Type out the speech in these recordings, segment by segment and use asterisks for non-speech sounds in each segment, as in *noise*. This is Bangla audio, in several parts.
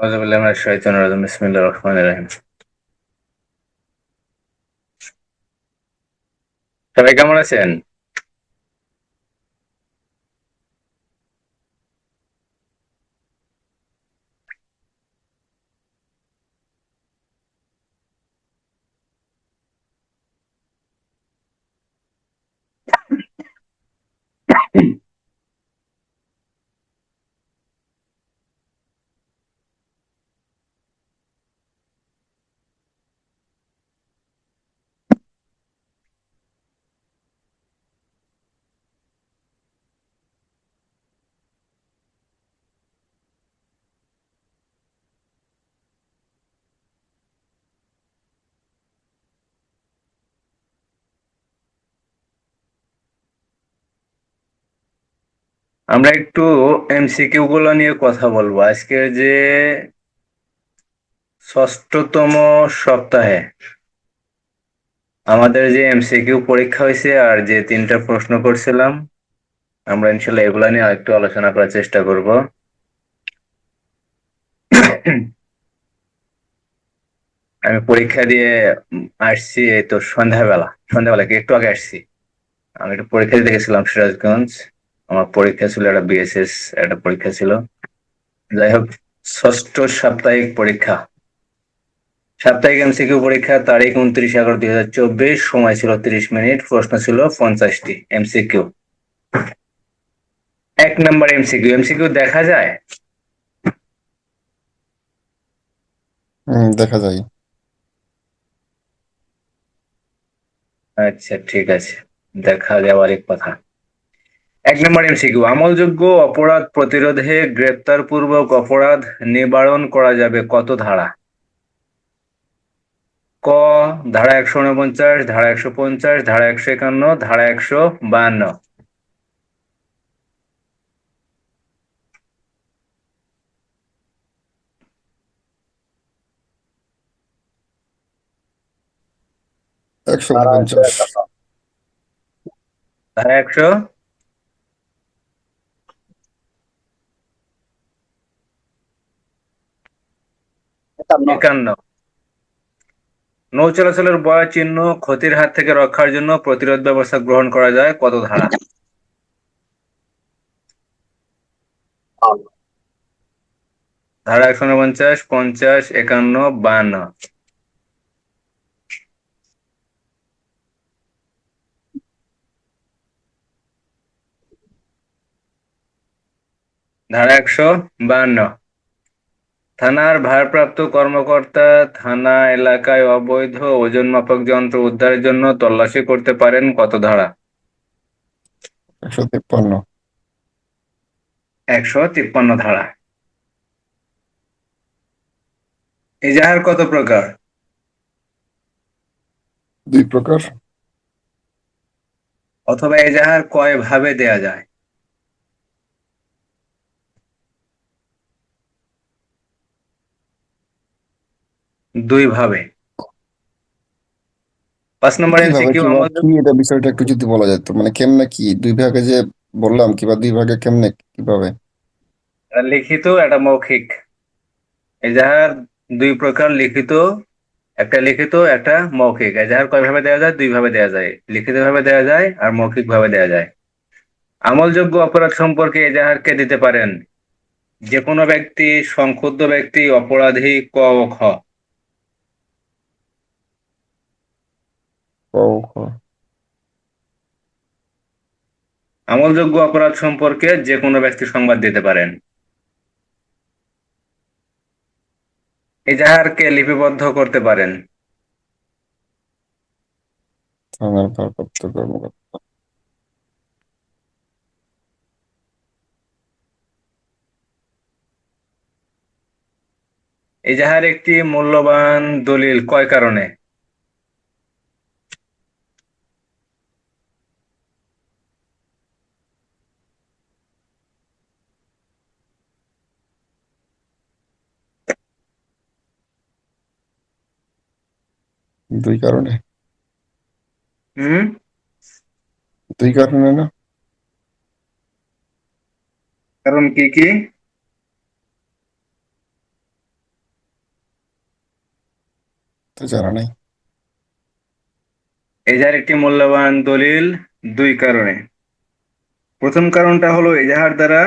আউযুবিল্লাহি মিনাশ শাইতানির রাজিম বিসমিল্লাহির রহমানির রহিম সবাই কেমন আছেন আমরা একটু এমসিকিউ গুলো নিয়ে কথা বলব। আজকের যে ষষ্ঠতম সপ্তাহে আমাদের যে এমসিকিউ পরীক্ষা হয়েছে আর যে তিনটা প্রশ্ন করছিলাম, আমরা ইনশাল্লাহ এগুলা নিয়ে একটু আলোচনা করার চেষ্টা করব। আমি পরীক্ষা দিয়ে আসছি এই তো সন্ধ্যাবেলা। সন্ধ্যাবেলা একটু আগে আসছি। আমি একটু পরীক্ষা দিতে গেছিলাম সিরাজগঞ্জ। আমার পরীক্ষা ছিল একটা বিএসএস একটা পরীক্ষা ছিল। যাই হোক ষষ্ঠ সাপ্তাহিক পরীক্ষা। সাপ্তাহিক এমসিকিউ পরীক্ষা তারিখ উনত্রিশ এগারো দুই হাজার চব্বিশ সময় ছিল তিরিশ মিনিট প্রশ্ন ছিল পঞ্চাশটি এমসিকিউ এক নম্বর এমসিকিউ এমসিকিউ দেখা যায়? দেখা যায়। আচ্ছা ঠিক আছে। দেখা যাওয়ার এক কথা। এক নম্বর এমসিকিউ আমলযোগ্য অপরাধ প্রতিরোধে গ্রেপ্তারপূর্বক অপরাধ নিবারণ করা যাবে কত ধারা? ক ধারা একশো উনপঞ্চাশ ধারা একশো পঞ্চাশ ধারা একশো একান্ন ধারা একশো বাহান্ন। একশো ধারা একশো একান্ন নৌ। চলাচলের বয়া চিহ্ন ক্ষতির হাত থেকে রক্ষার জন্য প্রতিরোধ ব্যবস্থা গ্রহণ করা যায় কত ধারা? ধারা একশো উনপঞ্চাশ পঞ্চাশ একান্ন বাহান্ন। ধারা একশো বাহান্ন। থানার ভারপ্রাপ্ত কর্মকর্তা থানা এলাকায় অবৈধ ওজন মাপক যন্ত্র উদ্ধারের জন্য তল্লাশি করতে পারেন কত ধারা? একশো তিপ্পান্ন। একশো তিপ্পান্ন ধারা। এজাহার কত প্রকার? দুই প্রকার। অথবা এজাহার কয় ভাবে দেয়া যায়? দুই ভাবে। পাঁচ নম্বর এমসিকিউ এটা বিষয়টা একটু যদি বলা যেত মানে কেমনে কি? দুই ভাগে যে বললাম কিবা দুই ভাগে কেমনে কীভাবে? লিখিত একটা মৌখিক। এজাহার দুই প্রকার লিখিত একটা লিখিত একটা মৌখিক। এজাহার কয় ভাবে দেওয়া যায়? দুই ভাবে দেওয়া যায়। লিখিত ভাবে দেওয়া যায় আর মৌখিক ভাবে দেওয়া যায়। আমলযোগ্য অপরাধ সম্পর্কে এজাহার কে দিতে পারেন? যে কোনো ব্যক্তি সংক্ষুব্ধ ব্যক্তি অপরাধী ক ও খ ক ও খ আমলযোগ্য অপরাধ সম্পর্কে যে কোনো ব্যক্তি সংবাদ দিতে পারেন। এজাহারকে লিপিবদ্ধ করতে পারেন। থানার ভারপ্রাপ্ত কর্মকর্তা এজাহার একটি মূল্যবান দলিল। কয় কারণে? দুই কারণে। হুম? দুই কারণে না। কারণ কি কি? তো জানা নেই। এজাহার একটি মূল্যবান দলিল দুই কারণে। প্রথম কারণটা হলো এজাহার দ্বারা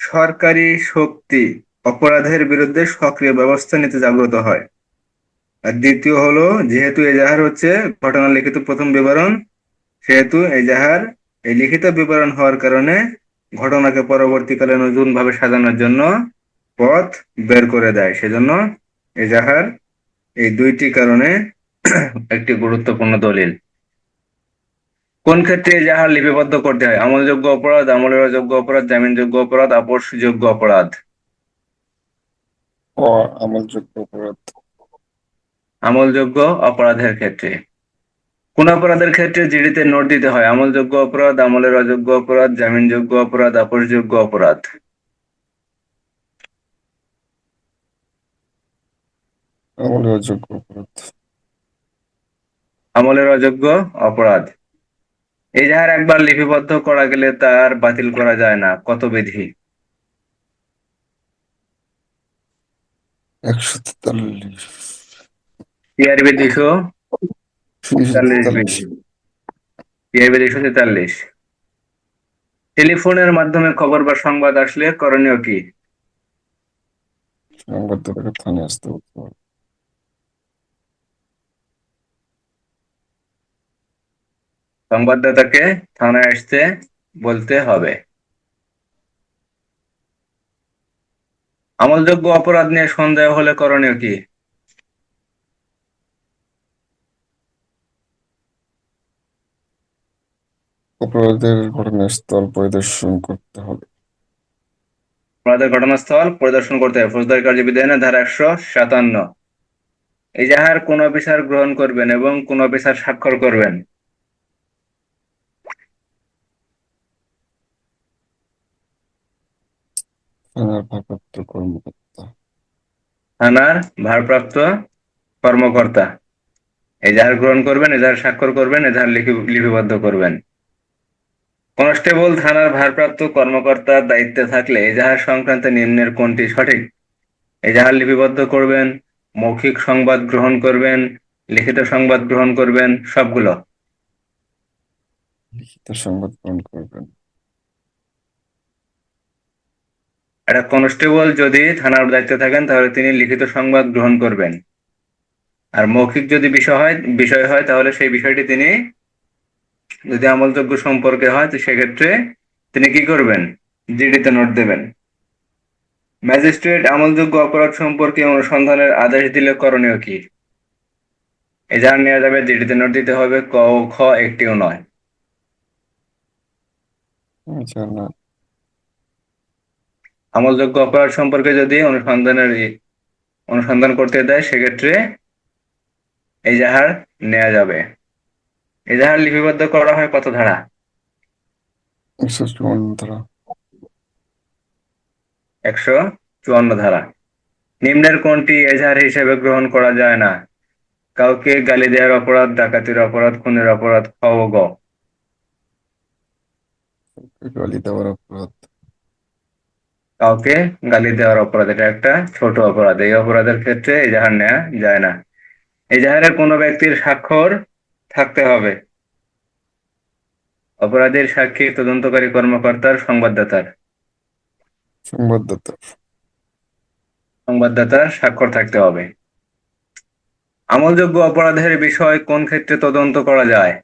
সরকারি শক্তি অপরাধের বিরুদ্ধে সক্রিয় ব্যবস্থা নিতে জাগ্রত হয়। আর দ্বিতীয় হলো, যেহেতু এজাহার হচ্ছে ঘটনা লিখিত প্রথম বিবরণ, সেহেতু এজাহার এই লিখিত বিবরণ হওয়ার কারণে ঘটনাকে পরবর্তীকালে নতুন ভাবে সাজানোর জন্য পথ বের করে দেয়। সেজন্য এজাহার এই দুইটি কারণে *clears throat* একটি গুরুত্বপূর্ণ দলিল। কোন ক্ষেত্রে এজাহার লিপিবদ্ধ করতে হয়? আমলযোগ্য অপরাধ আমলের অযোগ্য অপরাধ, জামিনযোগ্য অপরাধ, আপোষযোগ্য অপরাধ? আমলযোগ্য অপরাধ। আমলযোগ্য অপরাধের ক্ষেত্রে। কোন অপরাধের ক্ষেত্রে জিডিতে নোট দিতে হয় আমলযোগ্য অপরাধ আমলের অযোগ্য অপরাধ জামিনযোগ্য অপরাধ আপোষযোগ্য অপরাধ। আমলের অযোগ্য অপরাধ। আমলের অযোগ্য অপরাধ। এজাহার একবার লিপিবদ্ধ করা গেলে তার বাতিল করা যায় না। কত বিধি? একশো তেতাল্লিশ। তেতাল্লিশ। তেতাল্লিশ। টেলিফোনের মাধ্যমে খবর বা সংবাদ আসলে করণীয় কি? সংবাদদাতাকে থানায় আসতে বলতে হবে। সংবাদদাতাকে থানায় আসতে বলতে হবে। আমলযোগ্য অপরাধ নিয়ে সন্দেহ হলে করণীয় কি? অপরাধের ঘটনাস্থল পরিদর্শন করতে হবে। অপরাধের ঘটনাস্থল পরিদর্শন করতে হবে। ফৌজদারি কার্যবিধানের ধারা একশো সাতান্ন। এজাহার কোন অফিসার গ্রহণ করবেন এবং কোন অফিসার স্বাক্ষর করবেন। থানার ভারপ্রাপ্ত কর্মকর্তা। থানার ভারপ্রাপ্ত কর্মকর্তা। এজাহার গ্রহণ করবেন এজাহার স্বাক্ষর করবেন এজাহার লিপি- লিপিবদ্ধ করবেন। কনস্টেবল থানার ভারপ্রাপ্ত কর্মকর্তার দায়িত্বে থাকলে এজাহার সংক্রান্ত নিম্নের কোনটি সঠিক? এজাহার লিপিবদ্ধ করবেন মৌখিক সংবাদ গ্রহণ করবেন লিখিত সংবাদ গ্রহণ করবেন সবগুলো। লিখিত সংবাদ গ্রহণ করবেন। একটা কনস্টেবল যদি থানার দায়িত্বে থাকেন তাহলে তিনি লিখিত সংবাদ গ্রহণ করবেন। আর মৌখিক যদি বিষয় হয় বিষয় হয় তাহলে সেই বিষয়টি তিনি যদি আমলযোগ্য সম্পর্কে হয় তো সেক্ষেত্রে তিনি কি করবেন? জিডিতে নোট দেবেন। ম্যাজিস্ট্রেট আমলযোগ্য অপরাধ সম্পর্কে অনুসন্ধানের আদেশ দিলে করণীয় কি? এজাহার নেওয়া যাবে জিডিতে নোট দিতে হবে ক ও খ একটিও নয়। আচ্ছা আমলযোগ্য অপরাধ সম্পর্কে যদি অনুসন্ধানের অনুসন্ধান করতে দেয় সেক্ষেত্রে এজাহার নেওয়া যাবে। এজাহার লিপিবদ্ধ করা হয় কত ধারা? একশো চুয়ান্ন ধারা। নিম্নের কোনটি এজাহার হিসেবে গ্রহণ করা যায় না? কাউকে গালি দেওয়ার অপরাধ ডাকাতির অপরাধ খুনের অপরাধ খ ও গ। গালি দেওয়ার অপরাধ। কাউকে গালি দেওয়ার অপরাধ এটা একটা ছোট অপরাধ। এই অপরাধের ক্ষেত্রে এজাহার নেওয়া যায় না। এজাহারের কোনো ব্যক্তির স্বাক্ষর থাকতে হবে। অপরাধের সাক্ষী তদন্তকারী কর্মকর্তার সংবাদদাতার। সংবাদদাতা সংবাদদাতার স্বাক্ষর থাকতে হবে। আমলযোগ্য অপরাধের বিষয় কোন ক্ষেত্রে তদন্ত করা যায়?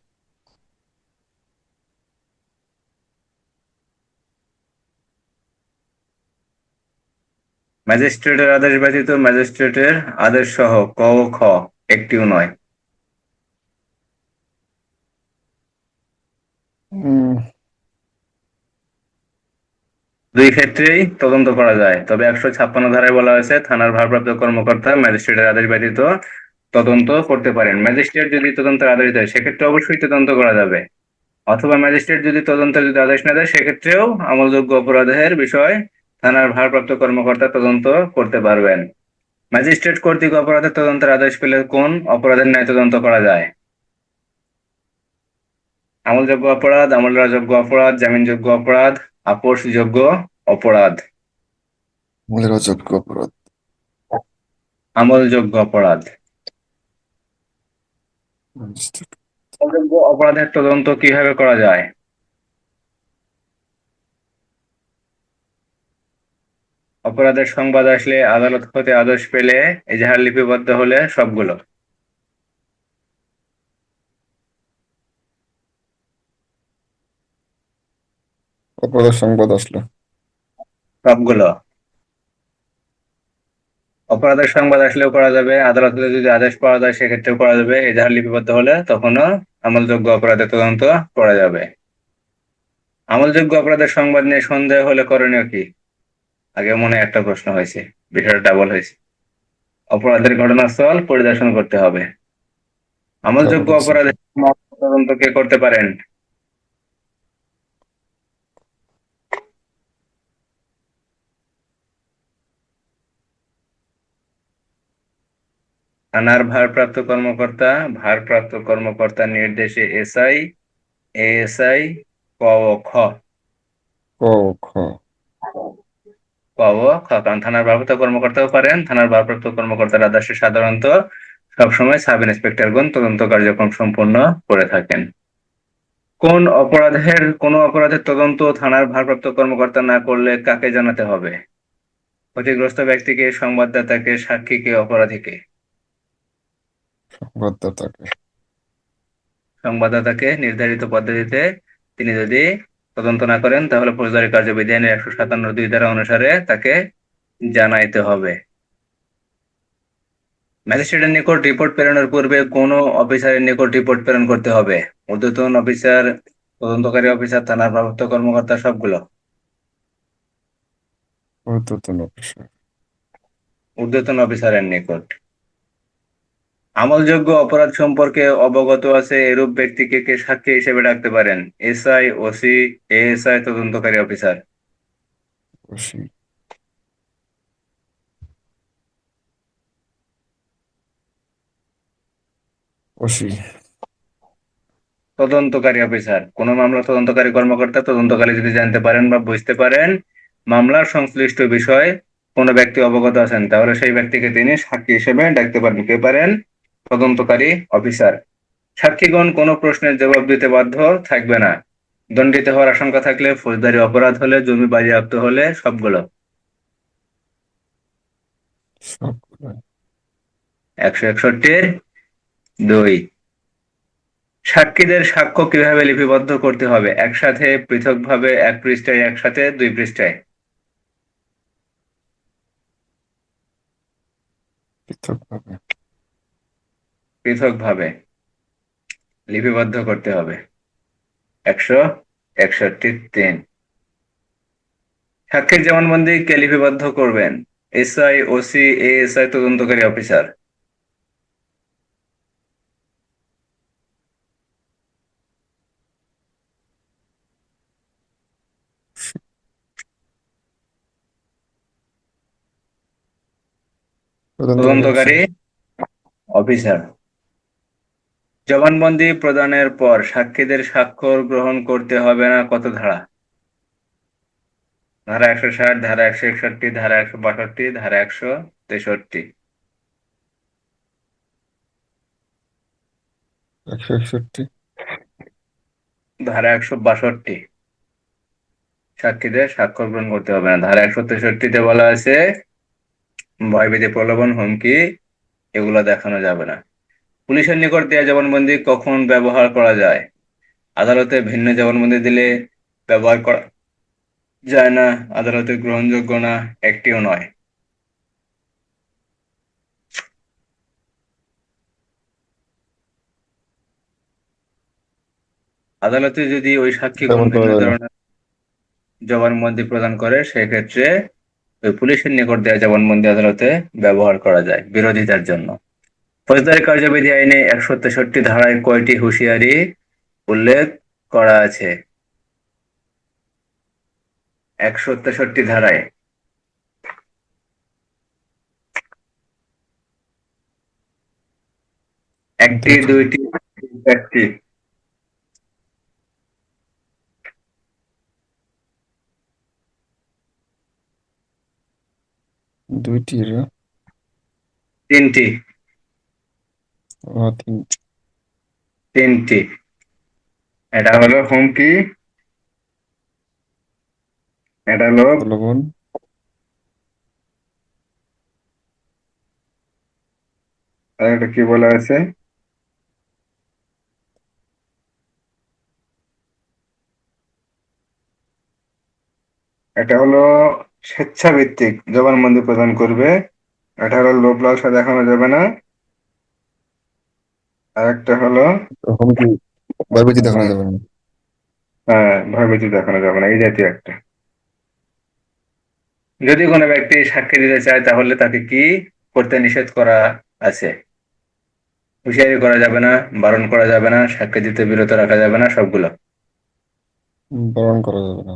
ম্যাজিস্ট্রেটের আদেশ ব্যতীত ম্যাজিস্ট্রেটের আদেশ সহ ক ও খ একটিও নয়। দুই ক্ষেত্রেই তদন্ত করা যায়। তবে একশো ছাপ্পান্ন ধারায় বলা হয়েছে, থানার ভারপ্রাপ্ত কর্মকর্তা ম্যাজিস্ট্রেটের আদেশ ব্যতীত তদন্ত করতে পারেন। ম্যাজিস্ট্রেট যদি তদন্তের আদেশ দেয়, সেক্ষেত্রে অবশ্যই তদন্ত করা যাবে। অথবা ম্যাজিস্ট্রেট যদি তদন্তের যদি আদেশ না দেয়, সেক্ষেত্রেও আমলযোগ্য অপরাধের বিষয় থানার ভারপ্রাপ্ত কর্মকর্তা তদন্ত করতে পারবেন। ম্যাজিস্ট্রেট কর্তৃক অপরাধের তদন্তের আদেশ পেলে কোন অপরাধের ন্যায় তদন্ত করা যায়? আমলযোগ্য অপরাধ আমলের অযোগ্য অপরাধ জামিনযোগ্য অপরাধ আপোষযোগ্য অপরাধ। মূলের অযোগ্য অপরাধ। আমলযোগ্য অপরাধ। অযোগ্য অপরাধের তদন্ত কীভাবে করা যায়? অপরাধের সংবাদ আসলে আদালত হতে আদেশ পেলে এজাহার লিপিবদ্ধ হলে সবগুলো। অপরাধের সংবাদ আসলো। সবগুলো? অপরাধের সংবাদ আসলেও করা যাবে আদালত যদি আদেশ পাওয়া যায় সেক্ষেত্রেও করা যাবে। এজাহার লিপিবদ্ধ হলে তখনও আমলযোগ্য অপরাধের তদন্ত করা যাবে। আমলযোগ্য অপরাধের সংবাদ নিয়ে সন্দেহ হলে করণীয় কি? আগে মনে একটা প্রশ্ন হয়েছে বিষয়টা ডাবল হয়েছে। অপরাধের ঘটনাস্থল পরিদর্শন করতে হবে। আমলযোগ্য অপরাধের তদন্ত কে করতে পারেন? থানার ভারপ্রাপ্ত কর্মকর্তা ভারপ্রাপ্ত কর্মকর্তার নির্দেশে এসআই এএসআই ক ও খ। ক ও খ। ক ও খ কারণ থানার ভারপ্রাপ্ত কর্মকর্তাও পারেন থানার ভারপ্রাপ্ত কর্মকর্তার আদেশে সাধারণত সবসময় সাব ইন্সপেক্টরগণ তদন্ত কার্যক্রম সম্পূর্ণ করে থাকেন। কোন অপরাধের কোন অপরাধের তদন্ত থানার ভারপ্রাপ্ত কর্মকর্তা না করলে কাকে জানাতে হবে? ক্ষতিগ্রস্ত ব্যক্তিকে সংবাদদাতাকে সাক্ষীকে অপরাধীকে? সংবাদদাতাকে সংবাদদাতাকে নির্ধারিত পদ্ধতিতে তিনি যদি তদন্ত না করেন তাহলে ফৌজদারি কার্যবিধি আইনের একশো সাতান্ন দুই ধারা অনুসারে তাকে জানাইতে হবে। ম্যাজিস্ট্রেটের নিকট রিপোর্ট প্রেরণের পূর্বে কোন অফিসারের নিকট রিপোর্ট প্রেরণ করতে হবে। ঊর্ধ্বতন অফিসার তদন্তকারী অফিসার থানার ভারপ্রাপ্ত কর্মকর্তা সবগুলো। ঊর্ধ্বতন অফিসার। ঊর্ধ্বতন অফিসারের নিকট। আমলযোগ্য অপরাধ সম্পর্কে অবগত আছে এরূপ ব্যক্তিকে কে সাক্ষী হিসেবে ডাকতে পারেন? এসআই ওসি এএসআই তদন্তকারী অফিসার। ওসি। তদন্তকারী অফিসার। কোন মামলা তদন্তকারী কর্মকর্তা তদন্তকারী যদি জানতে পারেন বা বুঝতে পারেন মামলার সংশ্লিষ্ট বিষয় কোনো ব্যক্তি অবগত আছেন তাহলে সেই ব্যক্তিকে তিনি সাক্ষী হিসেবে ডাকতে পারেন। কে পারেন? তদন্তকারী অফিসার। সাক্ষীগণ কোনো প্রশ্নের জবাব দিতে বাধ্য থাকবে না। দণ্ডিত হওয়ার আশঙ্কা থাকলে ফৌজদারি অপরাধ হলে জমি বাজেয়াপ্ত হলে সবগুলো একশো একষট্টির দুই। সাক্ষীদের সাক্ষ্য কীভাবে লিপিবদ্ধ করতে হবে? একসাথে পৃথকভাবে এক পৃষ্ঠায় একসাথে দুই পৃষ্ঠায়। পৃথকভাবে। পৃথকভাবে লিপিবদ্ধ করতে হবে। একশো একষট্টি তিন। সাক্ষীর জবানবন্দি কে লিপিবদ্ধ করবেন? এসআই ওসি এএসআই তদন্তকারী অফিসার। তদন্তকারী অফিসার। জবানবন্দি প্রদানের পর সাক্ষীদের স্বাক্ষর গ্রহণ করতে হবে না কত ধারা? ধারা একশো ষাট ধারা একশো একষট্টি ধারা একশো বাষট্টি ধারা একশো তেষট্টি। একশো একষট্টি। ধারা একশো বাষট্টি। সাক্ষীদের স্বাক্ষর গ্রহণ করতে হবে না। ধারা একশো তেষট্টিতে বলা আছে ভয়ভীতি প্রলোভন হুমকি এগুলো দেখানো যাবে না। পুলিশের নিকট দেওয়া জবানবন্দি কখন ব্যবহার করা যায় আদালতে ভিন্ন জবানবন্দি দিলে ব্যবহার করা যায় না আদালতে গ্রহণযোগ্য না একটিও নয় আদালতে যদি ওই সাক্ষী। ধরনের জবানবন্দি প্রদান করে সেক্ষেত্রে ওই পুলিশের নিকট দেওয়া জবানবন্দি আদালতে ব্যবহার করা যায় বিরোধিতার জন্য ফৌজদারি কার্যবিধি আইনে একশো তেষট্টি ধারায় কয়টি হুঁশিয়ারি উল্লেখ করা আছে? একশো তেষট্টি ধারায়। একটি দুইটি একটি। দুইটি তিনটি। তিনটি। এটা হলো হুমকি। এটা হলো আর এটা কি বলা আছে এটা হলো স্বেচ্ছাভিত্তিক জবানবন্দি প্রদান করবে। এটা হলো লোভ লালসা দেখানো যাবে না। আর একটা হলো হুমকি ভয়ভীতি দেখানো যাবে না। হ্যাঁ ভয়ভীতি দেখানো যাবে না এই জাতীয় একটা। যদি কোনো ব্যক্তি সাক্ষী দিতে চায় তাহলে তাকে কি করতে নিষেধ করা আছে? হুঁশিয়ারি করা যাবে না বারণ করা যাবে না সাক্ষী দিতে বিরত রাখা যাবে না সবগুলো? বারণ করা যাবে না।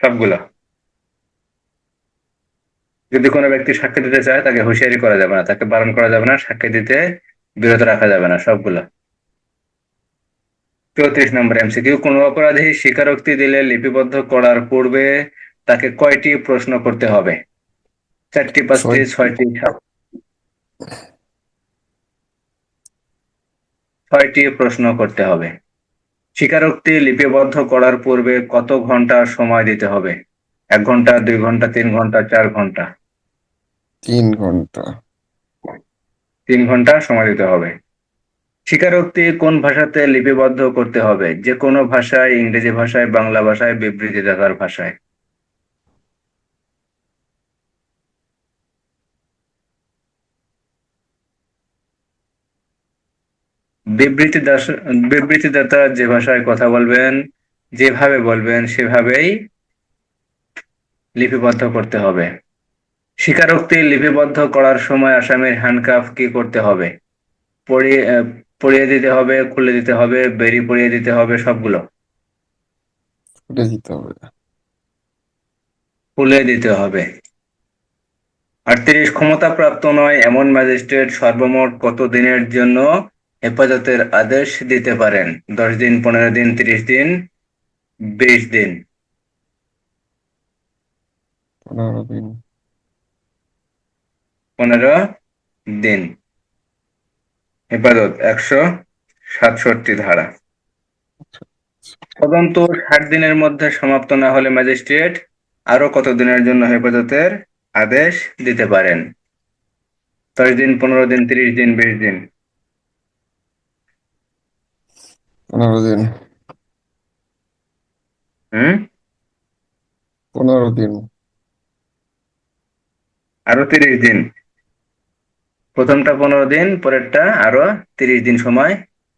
সবগুলো? যদি কোনো ব্যক্তি সাক্ষী দিতে চায় তাকে হুঁশিয়ারি করা যাবে না তাকে বারণ করা যাবে না সাক্ষী দিতে বিরত রাখা যাবে না সবগুলো। চৌত্রিশ নম্বর এমসিকিউ কোনো অপরাধী স্বীকারোক্তি দিলে লিপিবদ্ধ করার পূর্বে তাকে কয়টি প্রশ্ন করতে হবে? চারটি পাঁচটি ছয়টি। ছয়টি প্রশ্ন করতে হবে। স্বীকারোক্তি লিপিবদ্ধ করার পূর্বে কত ঘণ্টা সময় দিতে হবে? এক ঘণ্টা দুই ঘণ্টা তিন ঘণ্টা চার ঘণ্টা? তিন ঘণ্টা। তিন ঘণ্টা সময় দিতে হবে। স্বীকারোক্তি কোন ভাষাতে লিপিবদ্ধ করতে হবে? যে কোনো ভাষায়, ইংরেজি ভাষায়, বাংলা ভাষায়, বিবৃতি দেখার ভাষায়। বিবৃতি বিবৃতিদাতা যে ভাষায় কথা বলবেন, যেভাবে বলবেন, সেভাবেই লিপিবদ্ধ করতে হবে। স্বীকারোক্তি লিপিবদ্ধ করার সময় আসামির হ্যান্ডকাফ কি করতে হবে? পরিয়ে দিতে হবে খুলে দিতে হবে বেরি পরিয়ে দিতে হবে সবগুলো? ফুটে দিতে হবে। খুলে দিতে হবে। আটত্রিশ ক্ষমতাপ্রাপ্ত নয় এমন ম্যাজিস্ট্রেট সর্বমোট কত দিনের জন্য হেফাজতের আদেশ দিতে পারেন? দশ দিন পনেরো দিন তিরিশ দিন বিশ দিন? পনেরো দিন। পনেরো দিন। হেফাজত একশো সাতষট্টি ধারা। তদন্ত ষাট দিনের মধ্যে সমাপ্ত না হলে ম্যাজিস্ট্রেট আরও কত দিনের জন্য হেফাজতের আদেশ দিতে পারেন? দশ দিন পনেরো দিন তিরিশ দিন বিশ দিন। পনেরো দিন। হুম? পনেরো দিন। আরও তিরিশ দিন। প্রথমটা পনেরো দিন পরেরটা আরও তিরিশ দিন সময়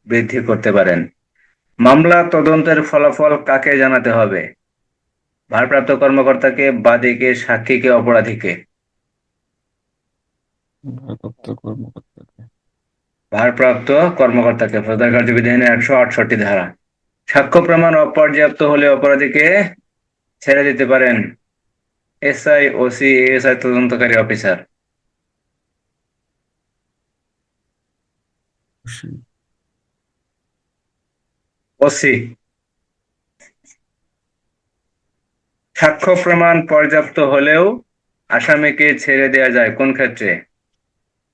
বৃদ্ধি করতে পারেন। মামলা তদন্তের ফলাফল কাকে জানাতে হবে? ভারপ্রাপ্ত কর্মকর্তাকে বাদীকে সাক্ষীকে অপরাধীকে? ভারপ্রাপ্ত কর্মকর্তাকে। ফৌজদারি কার্যবিধানের একশো আটষট্টি ধারা। সাক্ষ্য প্রমাণ অপর্যাপ্ত হলে অপরাধীকে ছেড়ে দিতে পারেন এসআই ওসি এএসআই তদন্তকারী অফিসার। ওসি। সাক্ষ্য প্রমাণ পর্যাপ্ত হলেও আসামিকে ছেড়ে দেওয়া যায় কোন ক্ষেত্রে?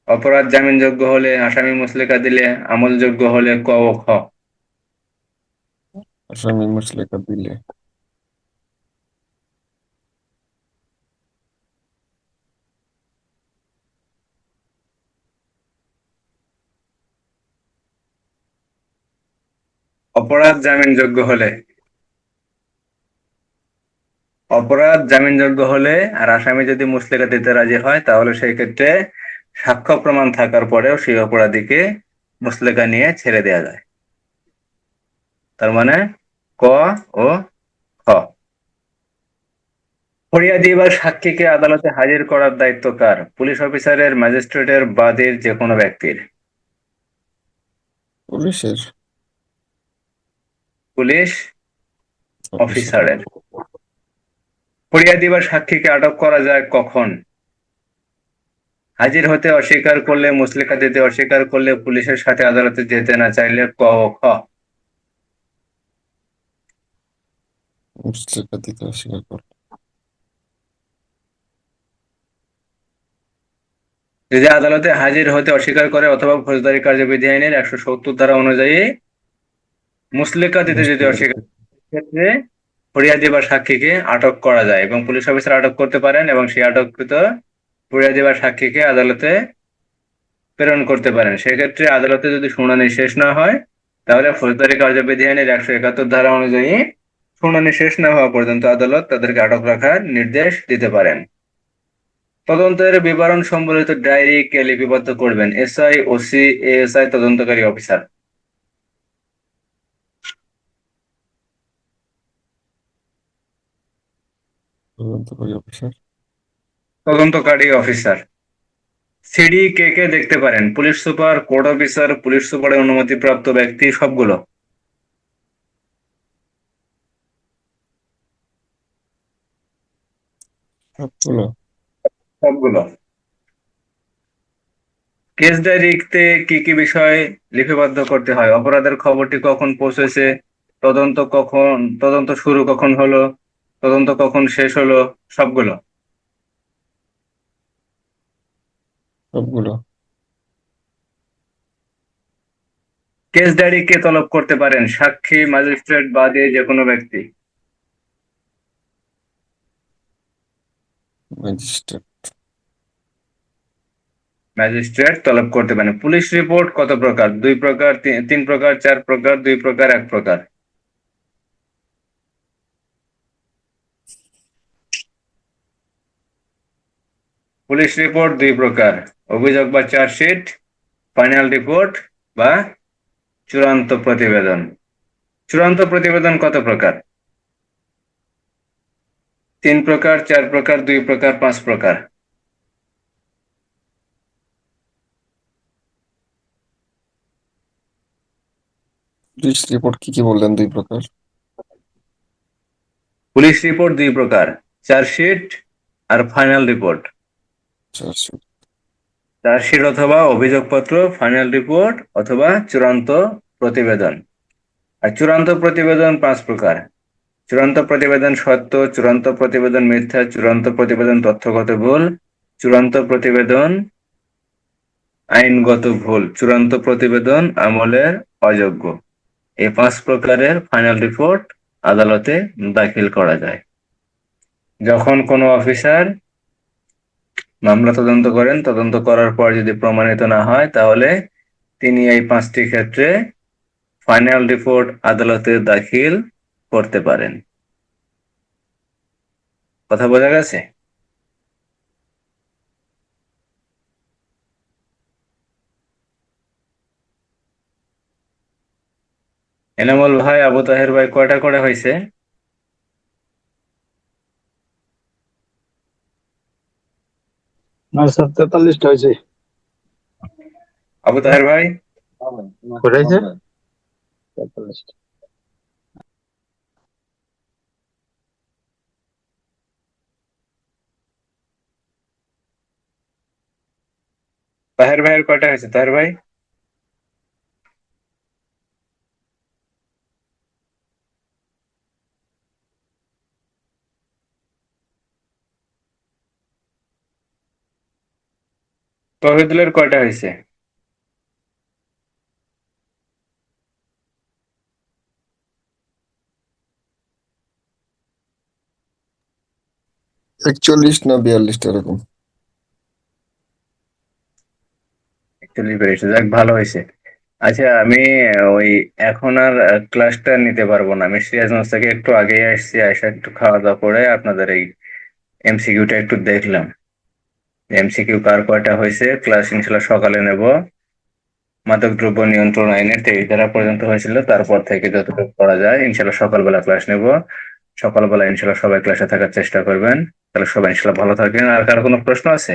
অপরাধ জামিনযোগ্য হলে আসামি মুসলেকা দিলে আমলযোগ্য হলে ক ও খ। আসামি মুচলেকা দিলে। অপরাধ জামিনযোগ্য হলে। অপরাধ জামিনযোগ্য হলে আর আসামি যদি মুসলেকা দিতে রাজি হয়, তাহলে সেই ক্ষেত্রে সাক্ষ্য প্রমাণ থাকার পরেও সেই অপরাধীকে মুসলেকা নিয়ে ছেড়ে দেওয়া যায়। তার মানে ক ও খ। ফরিয়াদি বা সাক্ষীকে আদালতে হাজির করার দায়িত্ব কার? পুলিশ অফিসারের, ম্যাজিস্ট্রেটের, বাদীর, যে কোনো ব্যক্তির। পুলিশের। পুলিশ অফিসার অফিসারের। ফরিয়াদি বা সাক্ষীকে আটক করা যায় কখন? হাজির হতে অস্বীকার করলে মুসলিকা দিতে অস্বীকার করলে পুলিশের সাথে আদালতে যেতে না চাইলে ক ও খ? দিতে অস্বীকার যদি আদালতে হাজির হতে অস্বীকার করে অথবা ফৌজদারি কার্যবিধি আইনের একশো সত্তর ধারা অনুযায়ী মুসলেকা দিতে যদি অস্বীকার ফরিয়াদি বা সাক্ষীকে আটক করা যায় এবং পুলিশ অফিসার আটক করতে পারেন এবং সেই আটককৃত ফরিয়াদি বা সাক্ষীকে আদালতে প্রেরণ করতে পারেন। সেক্ষেত্রে আদালতে যদি শুনানি শেষ না হয়, তাহলে ফৌজদারি কার্যবিধি আইনের একশো একাত্তর ধারা অনুযায়ী শুনানি শেষ না হওয়া পর্যন্ত আদালত তাদেরকে আটক রাখার নির্দেশ দিতে পারেন। তদন্তের বিবরণ সম্বলিত ডায়েরি কে লিপিবদ্ধ করবেন? এসআই, ওসি, এএসআই তদন্তকারী অফিসার। তদন্তকারী অফিসার। তদন্তকারী অফিসার। সিডি কে কে দেখতে পারেন? Police super court officer police সুপারের অনুমতিপ্রাপ্ত ব্যক্তি সবগুলো। সবগুলো? সবগুলো। কেস ডায়েরিতে কি কি বিষয় লিপিবদ্ধ করতে হয়? অপরাধের খবরটি কখন পৌঁছেছে? তদন্ত কখন তদন্ত শুরু কখন হলো? তদন্ত কখন শেষ হলো? সবগুলো? সবগুলো। কেস ডায়েরি কে তলব করতে পারেন? সাক্ষী ম্যাজিস্ট্রেট বাদে যে কোনো ব্যক্তি? ম্যাজিস্ট্রেট। ম্যাজিস্ট্রেট তলব করতে পারেন। পুলিশ রিপোর্ট কত প্রকার? দুই প্রকার তিন- তিন প্রকার চার প্রকার দুই প্রকার এক প্রকার? পুলিশ রিপোর্ট দুই প্রকার। অভিযোগ বা চার্জশিট ফাইনাল রিপোর্ট বা চূড়ান্ত প্রতিবেদন। চূড়ান্ত প্রতিবেদন কত প্রকার? তিন প্রকার চার প্রকার দুই প্রকার পাঁচ প্রকার। পুলিশ রিপোর্ট কি কি বললেন দুই প্রকার? পুলিশ রিপোর্ট দুই প্রকার চার্জশিট আর ফাইনাল রিপোর্ট। চার্জশিট অথবা অভিযোগপত্র ফাইনাল রিপোর্ট অথবা চূড়ান্ত প্রতিবেদন। আর চূড়ান্ত প্রতিবেদন পাঁচ প্রকার। চূড়ান্ত প্রতিবেদন সত্য, চূড়ান্ত প্রতিবেদন মিথ্যা, চূড়ান্ত প্রতিবেদন তথ্যগত ভুল, চূড়ান্ত প্রতিবেদন আইনগত ভুল, চূড়ান্ত প্রতিবেদন আমলের অযোগ্য। এই পাঁচ প্রকারের ফাইনাল রিপোর্ট আদালতে দাখিল করা যায়। যখন কোনো অফিসার মামলা তদন্ত করেন, তদন্ত করার পর যদি প্রমাণিত না হয়, তাহলে তিনি এই পাঁচটি ক্ষেত্রে ফাইনাল রিপোর্ট আদালতে দাখিল করতে পারেন। কথা বোঝা গেছে? এনামুল ভাই, আবু তাহের ভাই কয়টা করে হয়েছে? না স্যার তেতাল্লিশটা হয়েছে। আবু তাহের ভাই? কটা হয়েছে? তেতাল্লিশটা তাহের ভাইয়ের কয়টা হয়েছে? তাহের ভাই? তহিদুলের কয়টা হয়েছে? একচল্লিশ না বিয়াল্লিশটা এরকম। একচল্লিশ বেরিয়েছে যাক ভালো হয়েছে। আচ্ছা আমি ওই এখন আর ক্লাসটা নিতে পারব না। আমি সিরাজগঞ্জ থেকে একটু আগেই আসছি এসে একটু খাওয়া দাওয়া করে আপনাদের এই এমসিকিউটা একটু দেখলাম। এমসিকিউ কার কয়টা হয়েছে? ক্লাস ইনশাল্লাহ সকালে নেব। মাদক দ্রব্য নিয়ন্ত্রণ আইনের তেইশ ধারা পর্যন্ত হয়েছিল, তারপর থেকে যতটুকু করা যায়, ইনশাল্লাহ সকালবেলা ক্লাস নেব। সকালবেলা ইনশাল্লাহ সবাই ক্লাসে থাকার চেষ্টা করবেন। তাহলে সবাই ইনশাল্লাহ ভালো থাকবেন। আর কারও কোনো প্রশ্ন আছে?